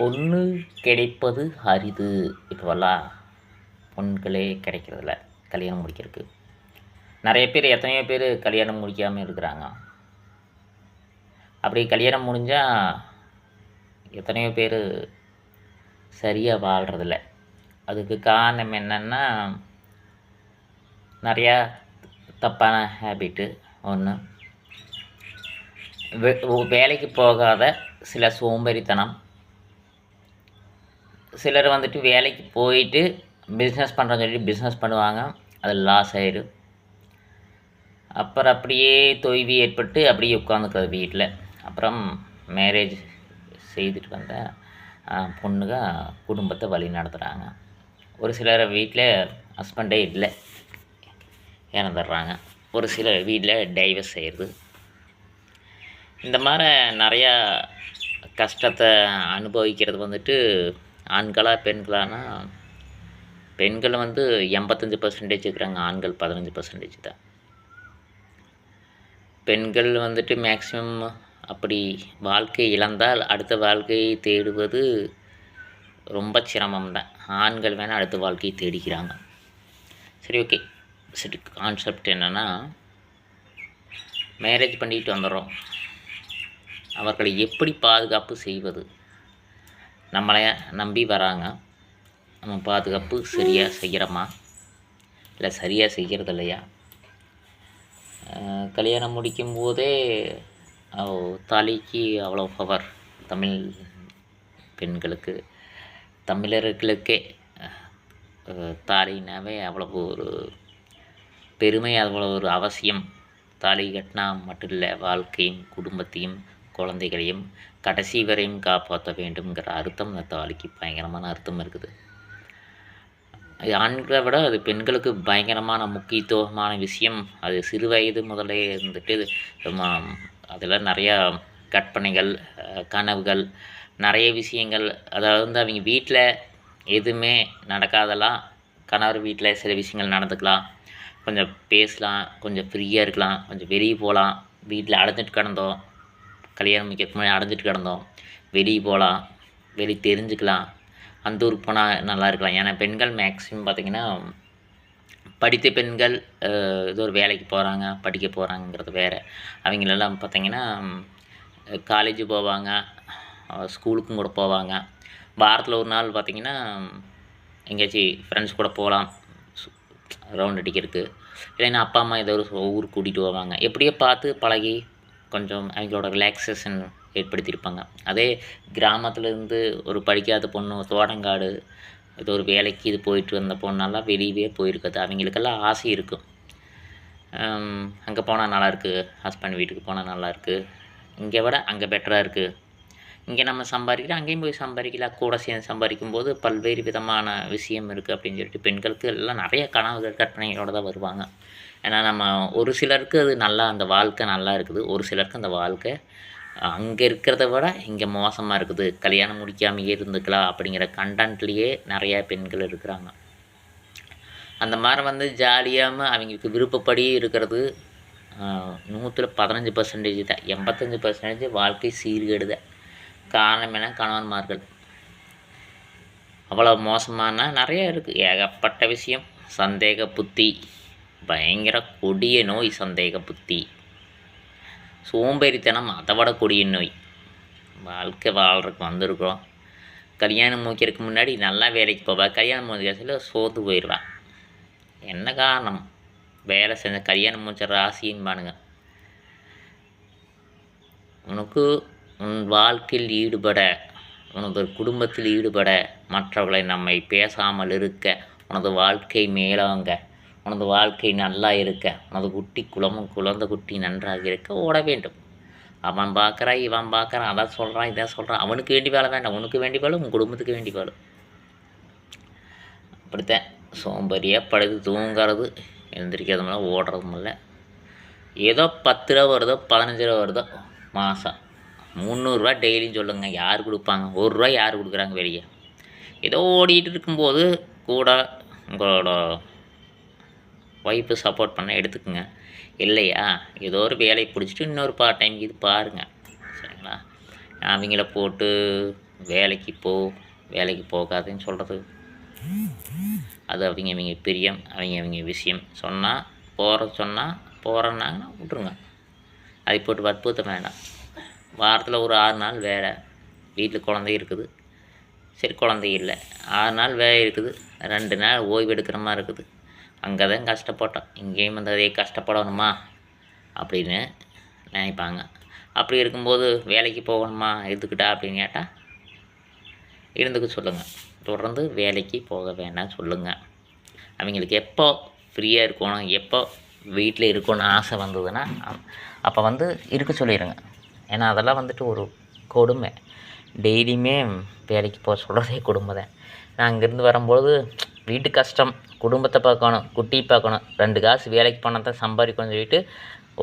பொண்ணு கிடைப்பது அரிது இப்போல்லாம் பொண்களே கிடைக்கிறதில்ல கல்யாணம் முடிக்கிறதுக்கு. நிறைய பேர் எத்தனையோ பேர் கல்யாணம் முடிக்காமல் இருக்கிறாங்க. அப்படி கல்யாணம் முடிஞ்சால் எத்தனையோ பேர் சரியாக வாழ்கிறதில்ல அதுக்கு காரணம் என்னென்னா நிறையா தப்பான ஹேபிட்டு ஒன்று வேலைக்கு போகாத சில சோம்பேறித்தனம். சிலர் வந்துட்டு வேலைக்கு போயிட்டு பிஸ்னஸ் பண்ணுறேன்னு சொல்லிட்டு பிஸ்னஸ் பண்ணுவாங்க. அது லாஸ் ஆயிடும். அப்புறம் அப்படியே தொய்வு ஏற்பட்டு அப்படியே உட்காந்துக்கிறது வீட்டில். அப்புறம் மேரேஜ் செய்துட்டு வந்த பொண்ணுங்க குடும்பத்தை வழி நடத்துகிறாங்க ஒரு சிலர் வீட்டில் ஹஸ்பண்டே இல்லை. இறந்துடுறாங்க. ஒரு சிலர் வீட்டில் டைவர்ஸ் செய்கிறது இந்த மாதிரி நிறையா கஷ்டத்தை அனுபவிக்கிறது வந்துட்டு ஆண்களா பெண்களானா? பெண்கள் வந்து எண்பத்தஞ்சு பர்சன்டேஜ் இருக்கிறாங்க ஆண்கள் பதினஞ்சு பர்சன்டேஜ் தான். பெண்கள் வந்துட்டு மேக்ஸிமம் அப்படி வாழ்க்கை இழந்தால் அடுத்த வாழ்க்கையை தேடுவது ரொம்ப சிரமம் தான் ஆண்கள் வேணால் அடுத்த வாழ்க்கையை தேடிக்கிறாங்க சரி ஓகே சரி கான்செப்ட் என்னென்னா மேரேஜ் பண்ணிட்டு வந்துடுறோம். அவர்களை எப்படி பாதுகாப்பு செய்வது? நம்மளை நம்பி வராங்க. நம்ம பாதுகாப்பு சரியாக செய்கிறோமா இல்லை சரியாக செய்கிறது இல்லையா? கல்யாணம் முடிக்கும் போதே தாலிக்கு அவ்வளோ பவர் தமிழ் பெண்களுக்கு. தமிழர்களுக்கே தாலினாவே அவ்வளவு ஒரு பெருமை அவ்வளோ ஒரு அவசியம். தாலி கட்டினா மட்டும் இல்லை வாழ்க்கையும் குடும்பத்தையும் குழந்தைகளையும் கடைசி வரையும் காப்பாற்ற வேண்டும்ங்கிற அர்த்தம் அந்த தாலிக்கு பயங்கரமான அர்த்தம் இருக்குது. அது ஆண்களை விட அது பெண்களுக்கு பயங்கரமான முக்கியத்துவமான விஷயம். அது சிறு வயது முதலே இருந்துட்டு அதில் நிறையா கற்பனைகள் கனவுகள் நிறைய விஷயங்கள். அதாவது வந்து அவங்க வீட்டில் எதுவுமே நடக்காதெல்லாம் கணவர் வீட்டில் சில விஷயங்கள் நடந்துக்கலாம். கொஞ்சம் பேசலாம் கொஞ்சம் ஃப்ரீயாக இருக்கலாம் கொஞ்சம் வெளியே போகலாம் வீட்டில் அடைஞ்சிட்டு கிடந்தோம். கல்யாணம் முடிக்கிறதுக்கு முன்னாடி அடைஞ்சிட்டு கிடந்தோம். வெளியே போகலாம் வெளியே தெரிஞ்சுக்கலாம். அந்த ஊருக்கு போனால் நல்லா இருக்கலாம். ஏன்னா பெண்கள் மேக்ஸிமம் பார்த்திங்கன்னா படித்த பெண்கள் ஏதோ ஒரு வேலைக்கு போகிறாங்க படிக்க போகிறாங்கிறது வேறு. அவங்களெல்லாம் பார்த்திங்கன்னா காலேஜ் போவாங்க ஸ்கூலுக்கும் கூட போவாங்க. வாரத்தில் ஒரு நாள் பார்த்திங்கன்னா எங்கேயாச்சும் ஃப்ரெண்ட்ஸ் கூட போகலாம் ரவுண்ட் அடிக்கிறதுக்கு. இல்லைன்னா அப்பா அம்மா ஏதோ ஒரு ஊருக்கு கூட்டிகிட்டு போவாங்க. எப்படியோ பார்த்து பழகி கொஞ்சம் அவங்களோட ரிலாக்ஸேஷன் ஏற்படுத்தியிருப்பாங்க. அதே கிராமத்துலேருந்து ஒரு படிக்காத பொண்ணு தோட்டங்காடு ஏதோ ஒரு வேலைக்கு இது போயிட்டு வந்த பொண்ணெல்லாம் வெளியவே போயிருக்காது அவங்களுக்கெல்லாம் ஆசை இருக்கும் அங்கே போனால் நல்லாயிருக்கு ஹஸ்பண்ட் வீட்டுக்கு போனால் நல்லாயிருக்கு இங்கே விட அங்கே பெட்டராக இருக்குது இங்கே நம்ம சம்பாதிக்கிறோம் அங்கேயும் போய் சம்பாதிக்கலாம். கூட சேர்ந்து சம்பாதிக்கும் போது பல்வேறு விதமான விஷயம் இருக்குது அப்படின்னு சொல்லிட்டு பெண்களுக்கு எல்லாம் நிறைய கனவுகள் கற்பனைகளோடு தான் வருவாங்க. ஏன்னா நம்ம ஒரு சிலருக்கு அது நல்லா அந்த வாழ்க்கை நல்லா இருக்குது. ஒரு சிலருக்கு அந்த வாழ்க்கை அங்கே இருக்கிறத விட இங்கே மோசமாக இருக்குது. கல்யாணம் முடிக்காமையே இருந்துக்கலாம் அப்படிங்கிற கண்டென்ட்லேயே நிறையா பெண்கள் இருக்கிறாங்க. அந்த மாதிரி வந்து ஜாலியாமல் அவங்களுக்கு விருப்பப்படி இருக்கிறது நூற்றில் பதினஞ்சு பர்சன்டேஜ் தான். எண்பத்தஞ்சு பர்சன்டேஜ் வாழ்க்கை சீர்கேடுத காரணம் என்ன? கணவன்மார்கள். அவ்வளோ மோசமான நிறைய இருக்குது ஏகப்பட்ட விஷயம். சந்தேக புத்தி. பயங்கர கொடிய நோய் சந்தேக புத்தி. சோம்பேறித்தனம் அதை விட கொடிய நோய். வாழ்க்கை வாழ்கிறதுக்கு வந்திருக்கிறோம். கல்யாணம் முடிக்கிறதுக்கு முன்னாடி நல்லா வேலைக்கு போவா. கல்யாணம் முடிக்கிறதுல சோர்ந்து போயிடுவான் என்ன காரணம்? வேலை செஞ்ச கல்யாணம் முடிச்ச ராசின்பானுங்க உனக்கு உன் வாழ்க்கையில் ஈடுபட உனது குடும்பத்தில் ஈடுபட மற்றவர்களை நம்மை பேசாமல் இருக்க உனது வாழ்க்கை மேலாங்க. உனது வாழ்க்கை நல்லா இருக்க உனது குட்டி குளமும் குழந்த குட்டி நன்றாக இருக்க ஓட வேண்டும். அவன் பார்க்குறான் இவன் பார்க்குறான் அதான் சொல்கிறான் இதான் சொல்கிறான் அவனுக்கு வேண்டி வேலை வேண்டாம் உனக்கு வேண்டி வேலை உன் குடும்பத்துக்கு வேண்டி வேலை. அப்படித்தான். சோம்பேறியாக படுத்து தூங்குறது எழுந்திரிக்கிறதுமில்ல ஓடுறதும் இல்லை ஏதோ பத்து ரூபா வருதோ பதினஞ்சு ரூபா வருதோ மாதம் முந்நூறுரூவா டெய்லியும் சொல்லுங்க யார் கொடுப்பாங்க? ஒரு ரூபா யார் கொடுக்குறாங்க வெளியே? ஏதோ ஓடிட்டு இருக்கும்போது கூட உங்களோட ஒய்ஃபு சப்போர்ட் பண்ண எடுத்துக்கோங்க. இல்லையா? ஏதோ ஒரு வேலையை பிடிச்சிட்டு இன்னொரு பார்ட் டைம் இது பாருங்கள் சரிங்களா? அவங்கள போட்டு வேலைக்கு போ வேலைக்கு போகாதுன்னு சொல்கிறது அது அவங்க அவங்க பிரியம் அவங்க அவங்க விஷயம். சொன்னால் போகிற சொன்னால் போகிறேன்னாங்கன்னா விட்ருங்க அதை போட்டு வற்புறுத்த வேண்டாம் வாரத்தில் ஒரு ஆறு நாள் வேலை. வீட்டில் குழந்தை இருக்குது. சரி குழந்தை இல்லை. ஆறு நாள் வேலை இருக்குது. ரெண்டு நாள் ஓய்வு எடுக்கிற மாதிரி இருக்குது. அங்கே தான் கஷ்டப்பட்டோம். இங்கேயும் வந்து அதே கஷ்டப்படணுமா? அப்படின்னு நினைப்பாங்க. அப்படி இருக்கும்போது வேலைக்கு போகணுமா? எதுக்கிட்டா அப்படின்னு கேட்டால் இருந்துக்க சொல்லுங்கள் தொடர்ந்து வேலைக்கு போக வேண்டாம் சொல்லுங்கள் அவங்களுக்கு எப்போ ஃப்ரீயாக இருக்கணும் எப்போ வீட்டில் இருக்கணும்னு ஆசை வந்ததுன்னா அப்போ வந்து இருக்க சொல்லிடுங்க ஏன்னா அதெல்லாம் வந்துட்டு ஒரு கொடுமை. டெய்லியுமே வேலைக்கு போக சொல்கிறதே கொடுமை தான் நான் அங்கேருந்து வரும்பொழுது வீட்டு கஷ்டம் குடும்பத்தை பார்க்கணும் குட்டி பார்க்கணும் ரெண்டு காசு வேலைக்கு போனால் தான் சம்பாதிக்கணும்னு சொல்லிட்டு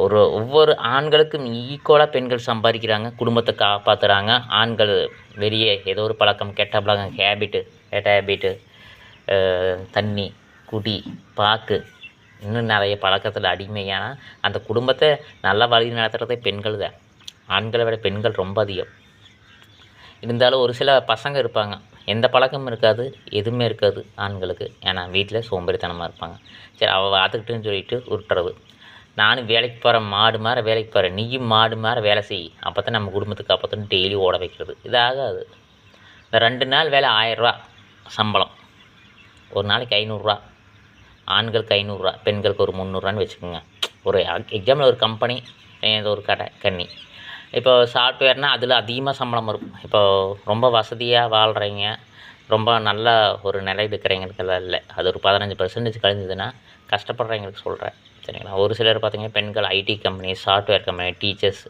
ஒரு ஒவ்வொரு ஆண்களுக்கும் ஈக்குவலாக பெண்கள் சம்பாதிக்கிறாங்க குடும்பத்தை காப்பாற்றுறாங்க ஆண்கள் வெளியே ஏதோ ஒரு பழக்கம் கெட்ட பழக்கம் ஹேபிட்டு கெட்ட ஹேபிட்டு தண்ணி குடி பாக்கு இன்னும் நிறைய பழக்கத்தில் அடிமையான அந்த குடும்பத்தை நல்லா வழி நடத்துகிறதே பெண்கள் தான். ஆண்களை விட பெண்கள் ரொம்ப அதிகம். இருந்தாலும் ஒரு சில பசங்க இருப்பாங்க. எந்த பழக்கமும் இருக்காது எதுவுமே இருக்காது ஆண்களுக்கு. ஏன்னா வீட்டில் சோம்பேறித்தனமாக இருப்பாங்க. சரி அவள் பார்த்துக்கிட்டுன்னு சொல்லிட்டு உருட்டுறது. நானும் வேலைக்கு போகிறேன் மாடு மாற வேலைக்கு போகிறேன் நீயும் மாடு மாற வேலை செய். அப்போ தான் நம்ம குடும்பத்துக்கு அப்போ தான் டெய்லி ஓட வைக்கிறது. இதாகாது இந்த ரெண்டு நாள் வேலை ஆயிரரூவா சம்பளம். ஒரு நாளைக்கு ஐநூறுரூவா. ஆண்களுக்கு ஐநூறுரூவா பெண்களுக்கு ஒரு முந்நூறுரூவான்னு வச்சுக்கோங்க. ஒரு எக்ஸாம்பிள் ஒரு கம்பெனி ஏதோ ஒரு கடை கண்ணி. இப்போ சாஃப்ட்வேர்னால் அதில் அதிகமாக சம்பளம் இருக்கும். இப்போ ரொம்ப வசதியாக வாழ்கிறீங்க ரொம்ப நல்ல ஒரு நிலையில் இருக்கிறவங்களுக்கெல்லாம் இல்லை. அது ஒரு பதினஞ்சு பர்சன்டேஜ் கழிஞ்சதுன்னா கஷ்டப்படுறவங்களுக்கு சொல்கிறேன் சரிங்களா? ஒரு சிலர் பார்த்தீங்கன்னா பெண்கள் IT company software company teachers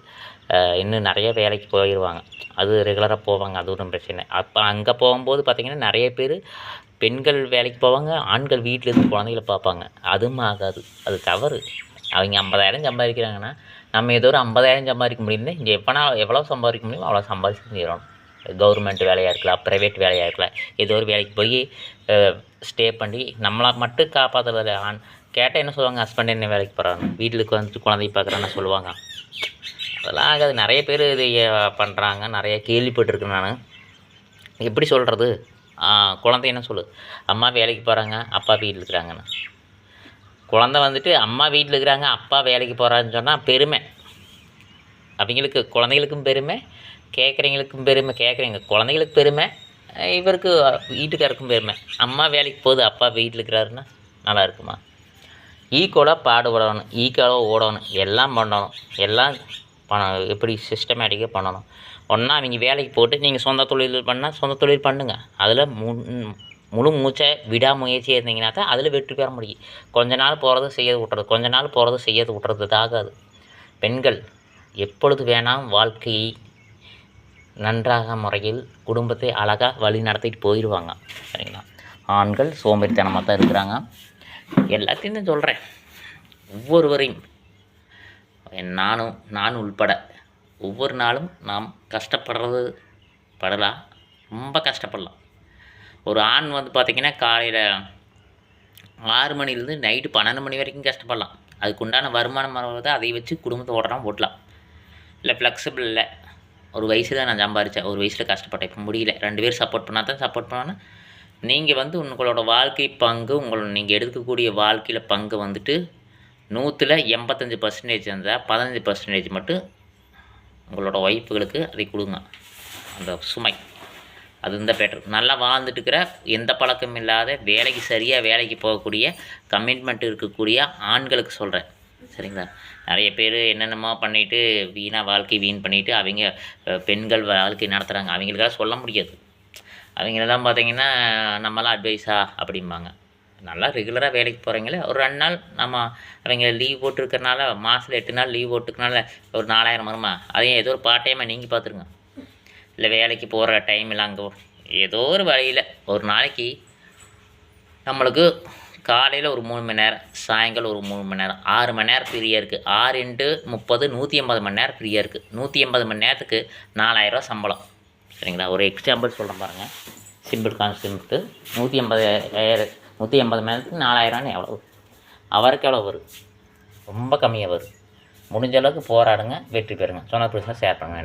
இன்னும் நிறைய வேலைக்கு போயிடுவாங்க அது ரெகுலராக போவாங்க அது ஒன்றும் பிரச்சனை அப்போ அங்கே போகும்போது பார்த்திங்கன்னா நிறைய பேர் பெண்கள் வேலைக்கு போவாங்க ஆண்கள் வீட்டில் இருந்து குழந்தைகள பார்ப்பாங்க. அதுவும் ஆகாது. அது தவறு. அவங்க ஐம்பதாயிரம் சம்பாதிக்கிறாங்கன்னா நம்ம ஏதோ ஒரு ஐம்பதாயிரம் சம்பாதிக்க முடியும்னு இங்கே எப்போனா எவ்வளோ சம்பாதிக்க முடியுமோ அவ்வளோ சம்பாதிச்சு செய்கிறோம் கவர்மெண்ட் வேலையாக இருக்கலாம் ப்ரைவேட் வேலையாக இருக்கலாம். ஏதோ ஒரு வேலைக்கு போய் ஸ்டே பண்ணி நம்மளை மட்டும் காப்பாற்றுறது ஆண் கேட்டால் என்ன சொல்லுவாங்க ஹஸ்பண்ட் என்ன வேலைக்கு போகிறாங்க வீட்டுக்கு வந்துட்டு குழந்தைய பார்க்குறேன்னு சொல்லுவாங்க. அதெல்லாம் ஆகாது. நிறைய பேர் இது பண்ணுறாங்க நிறைய கேள்விப்பட்டிருக்கேன் நான். எப்படி சொல்கிறது குழந்தை என்ன சொல்லு. அம்மா வேலைக்கு போகிறாங்க அப்பா வீட்டில் இருக்கிறாங்கன்னு. குழந்த வந்துட்டு அம்மா வீட்டில் இருக்கிறாங்க அப்பா வேலைக்கு போகிறான்னு சொன்னால் பெருமை. அவங்களுக்கு குழந்தைகளுக்கும் பெருமை கேட்குறவங்களுக்கும் பெருமை கேட்குறீங்க குழந்தைகளுக்கு பெருமை இவருக்கு வீட்டுக்காருக்கும் பெருமை. அம்மா வேலைக்கு போகுது அப்பா வீட்டில் இருக்கிறாருன்னா நல்லா இருக்குமா? ஈக்குவலாக பாடுபடணும் ஈக்குவலாக ஓடணும் எல்லாம் பண்ணணும் எல்லாம் பண்ண எப்படி சிஸ்டமேட்டிக்காக பண்ணணும். ஒன்றா அவங்க வேலைக்கு போட்டு நீங்கள் சொந்த தொழில் பண்ணால் சொந்த தொழில் பண்ணுங்கள் அதில் முன் முழு மூச்சை விடாமுயற்சி இருந்தீங்கன்னா தான் அதில் வெற்றி பெற முடியும். கொஞ்ச நாள் போகிறது செய்யறது விட்டுறது கொஞ்ச நாள் போகிறது செய்யறது விட்டுறது ஆகாது பெண்கள் எப்பொழுது வேணாம் வாழ்க்கையை நன்றாக முறையில் குடும்பத்தை அழகாக வழி நடத்திட்டு போயிடுவாங்க சரிங்களா? ஆண்கள் சோம்பேறித்தனமாக தான் இருக்கிறாங்க. எல்லாத்தையும் தான் சொல்கிறேன் ஒவ்வொருவரையும் நானும் நான் உள்பட ஒவ்வொரு நாளும் நாம் கஷ்டப்படுறது படலாம் ரொம்ப கஷ்டப்படலாம். ஒரு ஆண் வந்து பார்த்திங்கன்னா காலையில் ஆறு மணிலேருந்து நைட்டு பன்னெண்டு மணி வரைக்கும் கஷ்டப்படலாம். அதுக்கு உண்டான வருமானம் வருவது அதை வச்சு குடும்பத்தை ஓடலாம் ஓட்டலாம். இல்லை ஃப்ளெக்சிபிள் இல்லை. ஒரு வயசு தான் நான் சம்பாரித்தேன் ஒரு வயசில் கஷ்டப்பட்டேன். இப்போ முடியல. ரெண்டு பேர் சப்போர்ட் பண்ணால் தான் சப்போர்ட் பண்ணணும் நீங்கள் வந்து உங்களோட வாழ்க்கை பங்கு உங்களோட நீங்கள் எடுக்கக்கூடிய வாழ்க்கையில் பங்கு வந்துட்டு நூற்றில் எண்பத்தஞ்சு பர்சன்டேஜ் இருந்தால் பதினஞ்சு பர்சன்டேஜ் மட்டும் உங்களோட ஒய்ஃபுகளுக்கு அதை கொடுங்க. அந்த சுமை. அது இந்த பெட்டர் நல்லா வாழ்ந்துட்டு இருக்கிற எந்த பழக்கம் இல்லாத வேலைக்கு சரியாக வேலைக்கு போகக்கூடிய கமிட்மெண்ட் இருக்கக்கூடிய ஆண்களுக்கு சொல்கிறேன் சரிங்களா? நிறைய பேர் என்னென்னமோ பண்ணிவிட்டு வீணாக வாழ்க்கை வீண் பண்ணிவிட்டு அவங்க பெண்கள் வாழ்க்கை நடத்துகிறாங்க அவங்களுக்கெல்லாம் சொல்ல முடியாது. அவங்களெல்லாம் பார்த்தீங்கன்னா நம்மளாம் அட்வைஸா அப்படிம்பாங்க. நல்லா ரெகுலராக வேலைக்கு போகிறீங்களே ஒரு ரெண்டு நாள் நம்ம அவங்க லீவ் போட்டுருக்கறனால மாதத்தில் எட்டு நாள் லீவ் போட்டுக்கனால ஒரு நாலாயிரம் வருமா? அதையும் ஏதோ ஒரு பார்ட் டைமாக நீங்கள் பார்த்துருங்க. இல்லை வேலைக்கு போகிற டைம் இல்லை அங்கே ஏதோ ஒரு வழியில் ஒரு நாளைக்கு நம்மளுக்கு காலையில் ஒரு மூணு மணி நேரம் சாயங்காலம் ஒரு மூணு மணி நேரம் ஆறு மணி நேரம் ஃப்ரீயாக இருக்குது ஆறு இன்ட்டு முப்பது நூற்றி எண்பது மணி நேரம் ஃப்ரீயாக இருக்குது நூற்றி எண்பது மணி நேரத்துக்கு நாலாயிரரூவா சம்பளம். சரிங்களா? ஒரு எக்ஸாம்பிள் சொல்கிறேன் பாருங்கள் சிம்பிள் கான்செப்ட்டு நூற்றி எண்பது நூற்றி எண்பது மணி நேரத்துக்கு நாலாயிரம்னு எவ்வளோ அவருக்கு எவ்வளோ வரும்? ரொம்ப கம்மியாக வரும். முடிஞ்ச அளவுக்கு போராடுங்க வெற்றி பெறுங்க. சொன்ன பிரச்சனை ஷேர் பண்ணுங்க.